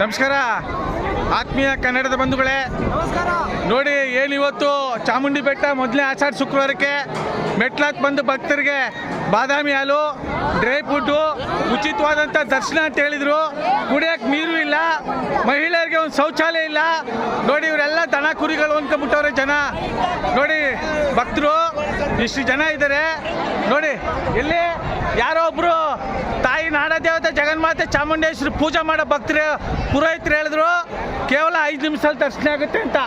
ನಮಸ್ಕಾರ. ಆತ್ಮೀಯ ಕನ್ನಡದ ಬಂಧುಗಳೇ ನಮಸ್ಕಾರ. ನೋಡಿ ಏನಿವತ್ತು ಚಾಮುಂಡಿ ಬೆಟ್ಟ ಮೊದಲನೇ ಆಷಾಢ ಶುಕ್ರವಾರಕ್ಕೆ ಮೆಟ್ಲಾಕ್ ಬಂದು ಭಕ್ತರಿಗೆ ಬಾದಾಮಿ ಹಾಲು ಡ್ರೈ ಫುಡ್ಡು ಉಚಿತವಾದಂಥ ದರ್ಶನ ಅಂತ ಹೇಳಿದರು. ಕುಡಿಯೋಕೆ ನೀರು ಇಲ್ಲ ಮಹಿಳೆಯರಿಗೆ ಒಂದು ಶೌಚಾಲಯ ಇಲ್ಲ. ನೋಡಿ ಇವರೆಲ್ಲ ದನ ಕುರಿಗಳು ಅಂದ್ಕೊಂಬಿಟ್ಟವ್ರೆ ಜನ. ನೋಡಿ ಭಕ್ತರು ಇಷ್ಟು ಜನ ಇದ್ದಾರೆ ನೋಡಿ ಇಲ್ಲಿ ಯಾರೋ ಜಗನ್ಮಾತೆ ಚಾಮುಂಡೇಶ್ವರಿ ಪೂಜೆ ಮಾಡೋ ಭಕ್ತರು, ಪುರೋಹಿತರು ಹೇಳಿದ್ರು, ಕೇವಲ ಐದು ನಿಮಿಷದಲ್ಲಿ ದರ್ಶನ ಆಗುತ್ತೆ ಅಂತ.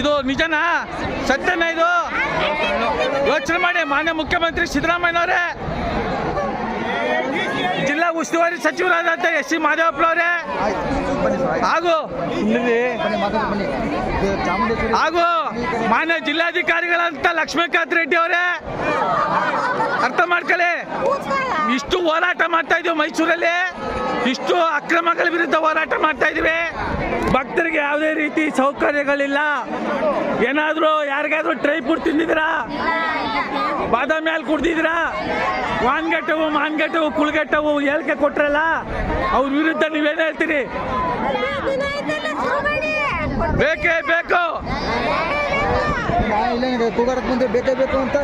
ಇದು ನಿಜನಾ? ಸತ್ಯನ ಇದು? ಯೋಚನೆ ಮಾಡಿ, ಮಾನ್ಯ ಮುಖ್ಯಮಂತ್ರಿ ಸಿದ್ದರಾಮಯ್ಯನವರೇ. ಜಿಲ್ಲಾ ಉಸ್ತುವಾರಿ ಸಚಿವರಾದಂಥ ಎಸ್ ಸಿ ಮಾದೇವಪ್ಪನವರೇ ಹಾಗೂ ಹಾಗೂ ಮಾನ್ಯ ಜಿಲ್ಲಾಧಿಕಾರಿಗಳಂತ ಲಕ್ಷ್ಮೀಕಾಂತ್ ರೆಡ್ಡಿ ಅವರೇ. ಅರ್ಥ ಮಾಡ್ಕೊಳ್ಳಿ. ಇಷ್ಟು ಹೋರಾಟ ಮಾಡ್ತಾ ಇದೀವಿ ಮೈಸೂರಲ್ಲಿ. ಇಷ್ಟು ಅಕ್ರಮಗಳ ವಿರುದ್ಧ ಹೋರಾಟ ಮಾಡ್ತಾ ಇದೀವಿ. ಭಕ್ತರಿಗೆ ಯಾವುದೇ ರೀತಿ ಸೌಕರ್ಯಗಳಿಲ್ಲ. ಏನಾದರೂ ಯಾರಿಗಾದ್ರೂ ಟ್ರೈ ಫುಡ್ ತಿಂದಿದ್ದೀರಾ? ಬಾದಾಮಿ ಹಾಲು ಕುಡ್ದಿದ್ದೀರಾ? ವಾನ್ಗಟ್ಟವು ಮಾನ್ಗಟ್ಟವು ಕುಳ್ಗಟ್ಟವು ಹೇಳಿಕೆ ಕೊಟ್ರಲ್ಲ? ಅವ್ರ ವಿರುದ್ಧ ನೀವೇನು ಹೇಳ್ತೀರಿ? ಬೇಕೇ ಬೇಕು. ಬೇಕೇ ಬೇಕು ಅಂತ.